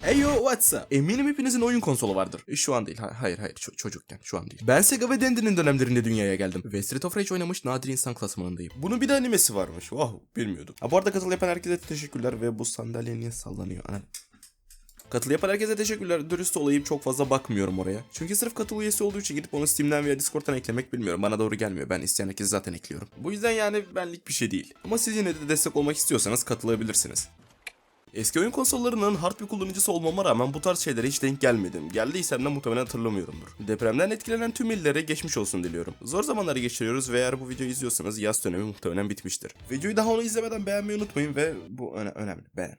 Hey yo what's up? Eminim hepinizin oyun konsolu vardır. E, Şu an değil. Ha- hayır hayır ço- çocukken şu an değil. Ben Sega ve Dendy'nin dönemlerinde dünyaya geldim. Ve Street of Rage oynamış nadir insan klasmanındayım. Bunun bir de animesi varmış. Wow bilmiyordum. Ha bu arada katıl yapan herkese teşekkürler ve bu sandalye niye sallanıyor? Ana. Katıl yapan herkese teşekkürler. Dürüst olayım çok fazla bakmıyorum oraya. Çünkü sırf katıl üyesi olduğu için gidip onu Steam'den veya Discord'dan eklemek bilmiyorum. Bana doğru gelmiyor. Ben isteyen herkese zaten ekliyorum. Bu yüzden yani benlik bir şey değil. Ama siz yine de destek olmak istiyorsanız katılabilirsiniz. Eski oyun konsollarının hard bir kullanıcısı olmama rağmen bu tarz şeylere hiç denk gelmedim. Geldiysem de muhtemelen hatırlamıyorumdur. Depremden etkilenen tüm illere geçmiş olsun diliyorum. Zor zamanları geçiriyoruz ve eğer bu videoyu izliyorsanız yaz dönemi muhtemelen bitmiştir. Videoyu daha onu izlemeden beğenmeyi unutmayın ve bu öne- önemli. Beğen.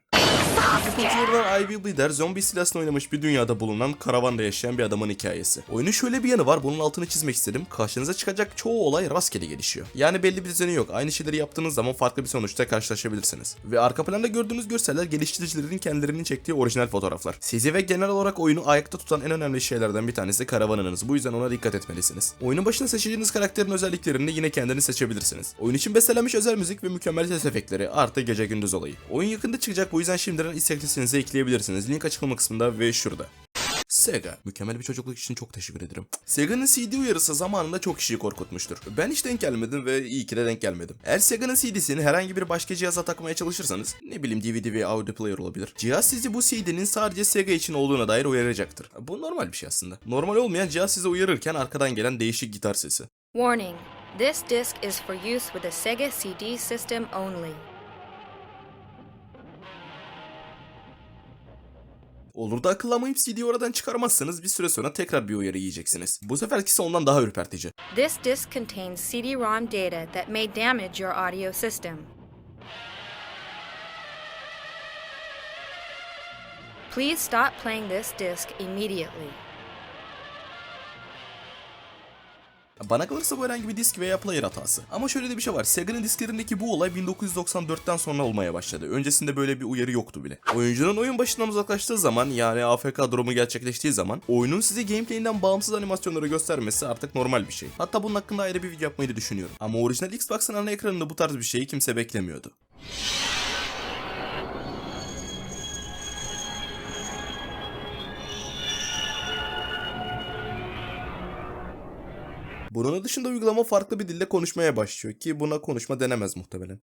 Kontrolörler I Will Be There zombi silahını oynamış bir dünyada bulunan karavanda yaşayan bir adamın hikayesi. Oyunun şöyle bir yanı var bunun altını çizmek istedim. Karşınıza çıkacak çoğu olay rastgele gelişiyor. Yani belli bir düzeni yok. Aynı şeyleri yaptığınız zaman farklı bir sonuçta karşılaşabilirsiniz. Ve arka planda gördüğünüz görseller geliştiricilerin kendilerinin çektiği orijinal fotoğraflar. Sizi ve genel olarak oyunu ayakta tutan en önemli şeylerden bir tanesi karavanınız. Bu yüzden ona dikkat etmelisiniz. Oyunun başında seçeceğiniz karakterin özelliklerini yine kendiniz seçebilirsiniz. Oyun için bestelenmiş özel müzik ve mükemmel ses efektleri artı gece gündüz olayı. Oyun yakında çıkacak bu yüzden şimdiden istek ekleyebilirsiniz. Link açıklama kısmında ve şurada. Sega. Mükemmel bir çocukluk için çok teşekkür ederim. Sega'nın CD uyarısı zamanında çok kişiyi korkutmuştur. Ben hiç denk gelmedim ve iyi ki de denk gelmedim. Eğer Sega'nın CD'sini herhangi bir başka cihaza takmaya çalışırsanız, ne bileyim DVD veya audio player olabilir. Cihaz sizi bu CD'nin sadece Sega için olduğuna dair uyaracaktır. Bu normal bir şey aslında. Normal olmayan cihaz size uyarırken arkadan gelen değişik gitar sesi. Warning this disc is for use with a Sega CD system only. Olur da akıllamayıp CD'yi oradan çıkarmazsanız bir süre sonra tekrar bir uyarı yiyeceksiniz. Bu seferkisi ondan daha ürpertici. This disc contains CD-ROM data that may damage your audio system. Please stop playing this disc immediately. Bana kalırsa bu herhangi bir disk veya player hatası. Ama şöyle de bir şey var. Sega'nın disklerindeki bu olay 1994'ten sonra olmaya başladı. Öncesinde böyle bir uyarı yoktu bile. Oyuncunun oyun başından uzaklaştığı zaman yani AFK durumu gerçekleştiği zaman oyunun size gameplayinden bağımsız animasyonları göstermesi artık normal bir şey. Hatta bunun hakkında ayrı bir video yapmayı da düşünüyorum. Ama orijinal Xbox'ın ana ekranında bu tarz bir şeyi kimse beklemiyordu. Bunun dışında uygulama farklı bir dilde konuşmaya başlıyor ki buna konuşma denemez muhtemelen.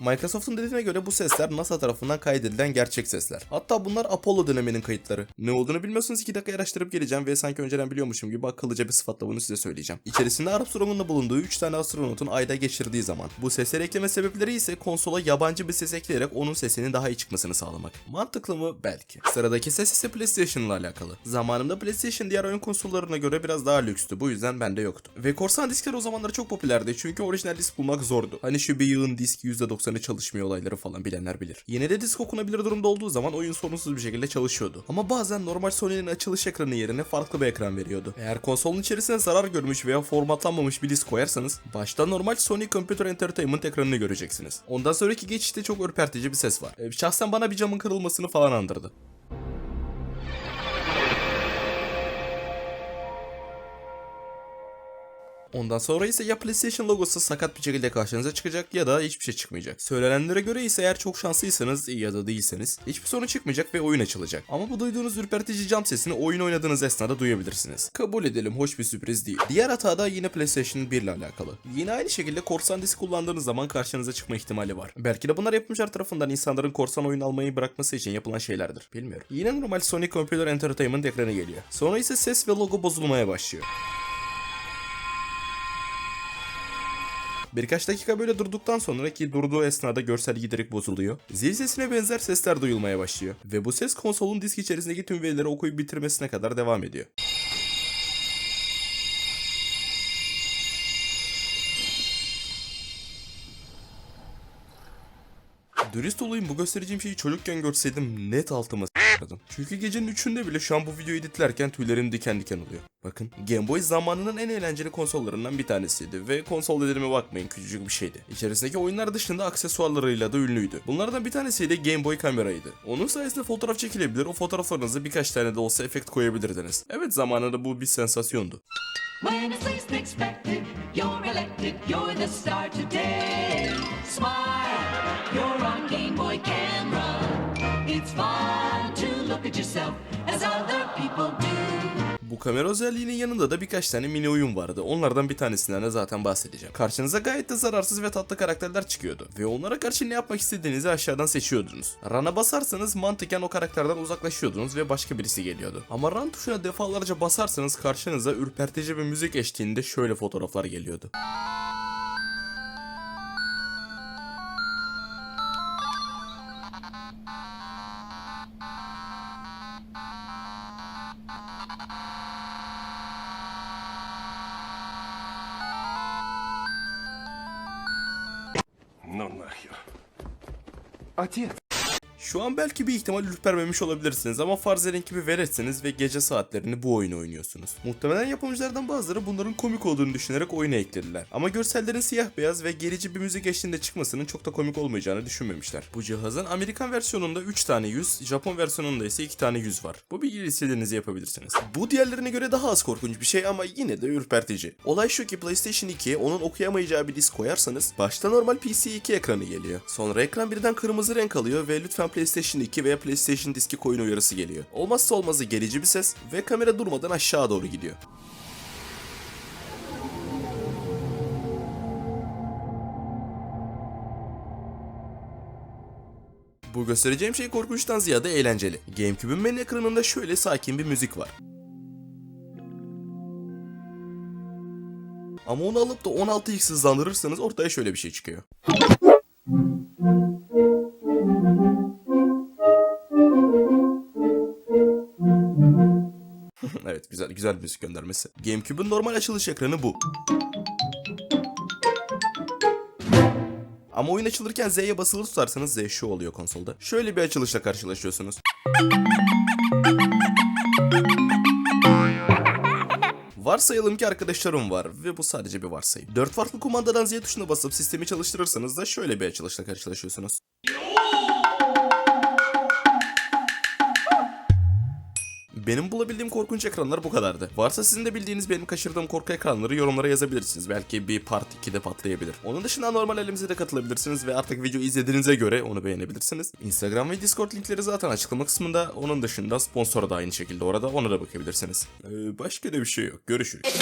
Microsoft'un dediğine göre bu sesler NASA tarafından kaydedilen gerçek sesler. Hatta bunlar Apollo döneminin kayıtları. Ne olduğunu bilmiyorsanız 2 dakika araştırıp geleceğim ve sanki önceden biliyormuşum gibi akıllıca bir sıfatla bunu size söyleyeceğim. İçerisinde Arap sorununda bulunduğu 3 tane astronotun ayda geçirdiği zaman. Bu sesleri ekleme sebepleri ise konsola yabancı bir ses ekleyerek onun sesinin daha iyi çıkmasını sağlamak. Mantıklı mı? Belki. Sıradaki ses ise PlayStation ile alakalı. Zamanında PlayStation diğer oyun konsollarına göre biraz daha lükstü. Bu yüzden bende yoktu. Ve korsan diskler o zamanlar çok popülerdi. Çünkü orijinal disk bulmak zordu. Hani şu bir yığın disk %90'ı çalışmıyor olayları falan bilenler bilir. Yine de disk okunabilir durumda olduğu zaman oyun sorunsuz bir şekilde çalışıyordu. Ama bazen normal Sony'nin açılış ekranı yerine farklı bir ekran veriyordu. Eğer konsolun içerisine zarar görmüş veya formatlanmamış bir disk koyarsanız başta normal Sony Computer Entertainment ekranını göreceksiniz. Ondan sonraki geçişte çok ürpertici bir ses var. Ee, Şahsen bana bir camın kırılmasını falan andırdı. Ondan sonra ise ya PlayStation logosu sakat bir şekilde karşınıza çıkacak ya da hiçbir şey çıkmayacak. Söylenenlere göre ise eğer çok şanslıysanız ya da değilseniz hiçbir sorun çıkmayacak ve oyun açılacak. Ama bu duyduğunuz ürpertici cam sesini oyun oynadığınız esnada duyabilirsiniz. Kabul edelim hoş bir sürpriz değil. Diğer hata da yine PlayStation 1 ile alakalı. Yine aynı şekilde korsan disk kullandığınız zaman karşınıza çıkma ihtimali var. Belki de bunlar yapımcılar tarafından insanların korsan oyun almayı bırakması için yapılan şeylerdir. Bilmiyorum. Yine normal Sony Computer Entertainment ekranı geliyor. Sonra ise ses ve logo bozulmaya başlıyor. Birkaç dakika böyle durduktan sonra ki durduğu esnada görsel giderek bozuluyor. Zil sesine benzer sesler duyulmaya başlıyor. Ve bu ses konsolun disk içerisindeki tüm verileri okuyup bitirmesine kadar devam ediyor. Dürüst olayım bu göstereceğim şeyi çocukken görseydim net altıma s**ardım. Çünkü gecenin üçünde bile şu an bu videoyu editlerken tüylerim diken diken oluyor. Bakın Game Boy zamanının en eğlenceli konsollarından bir tanesiydi ve konsol dediğime bakmayın küçücük bir şeydi. İçerisindeki oyunlar dışında aksesuarlarıyla da ünlüydü. Bunlardan bir tanesi de Game Boy kameraydı. Onun sayesinde fotoğraf çekilebilir, o fotoğraflarınızı birkaç tane de olsa efekt koyabilirdiniz. Evet zamanında bu bir sensasyondu. When it's least expected, you're elected, you're the star today. Smile, Bu kamera özelliğinin yanında da birkaç tane mini oyun vardı. Onlardan bir tanesinden de zaten bahsedeceğim. Karşınıza gayet de zararsız ve tatlı karakterler çıkıyordu. Ve onlara karşı ne yapmak istediğinizi aşağıdan seçiyordunuz. Run'a basarsanız mantıken o karakterden uzaklaşıyordunuz ve başka birisi geliyordu. Ama run tuşuna defalarca basarsanız karşınıza ürpertici bir müzik eşliğinde şöyle fotoğraflar geliyordu. Нахер. Отец. Şu an belki bir ihtimal ürpermemiş olabilirsiniz ama farz edin ki bir veletsiniz ve gece saatlerini bu oyunu oynuyorsunuz. Muhtemelen yapımcılardan bazıları bunların komik olduğunu düşünerek oyuna eklediler. Ama görsellerin siyah beyaz ve gerici bir müzik eşliğinde çıkmasının çok da komik olmayacağını düşünmemişler. Bu cihazın Amerikan versiyonunda 3 tane yüz, Japon versiyonunda ise 2 tane yüz var. Bu bilgiyi istediğinizi yapabilirsiniz. Bu diğerlerine göre daha az korkunç bir şey ama yine de ürpertici. Olay şu ki PlayStation 2'ye onun okuyamayacağı bir disk koyarsanız başta normal PC 2 ekranı geliyor. Sonra ekran birden kırmızı renk alıyor ve lütfen PlayStation 2 veya PlayStation diski koyun uyarısı geliyor. Olmazsa olmazı gerici bir ses ve kamera durmadan aşağı doğru gidiyor. Bu göstereceğim şey korkunçtan ziyade eğlenceli. GameCube'un menü ekranında şöyle sakin bir müzik var. Ama onu alıp da 16x hızlandırırsanız ortaya şöyle bir şey çıkıyor. Güzel müzik göndermesi. GameCube'un normal açılış ekranı bu. Ama oyun açılırken Z'ye basılı tutarsanız Z şu oluyor konsolda. Şöyle bir açılışla karşılaşıyorsunuz. Varsayalım ki arkadaşlarım var ve bu sadece bir varsayım. 4 farklı kumandadan Z tuşuna basıp sistemi çalıştırırsanız da şöyle bir açılışla karşılaşıyorsunuz. Benim bulabildiğim korkunç ekranlar bu kadardı. Varsa sizin de bildiğiniz benim kaçırdığım korku ekranları yorumlara yazabilirsiniz. Belki bir part 2'de patlayabilir. Onun dışında normal elimize de katılabilirsiniz ve artık video izlediğinize göre onu beğenebilirsiniz. Instagram ve Discord linkleri zaten açıklama kısmında. Onun dışında sponsor da aynı şekilde orada ona da bakabilirsiniz. Ee, başka da bir şey yok. Görüşürüz.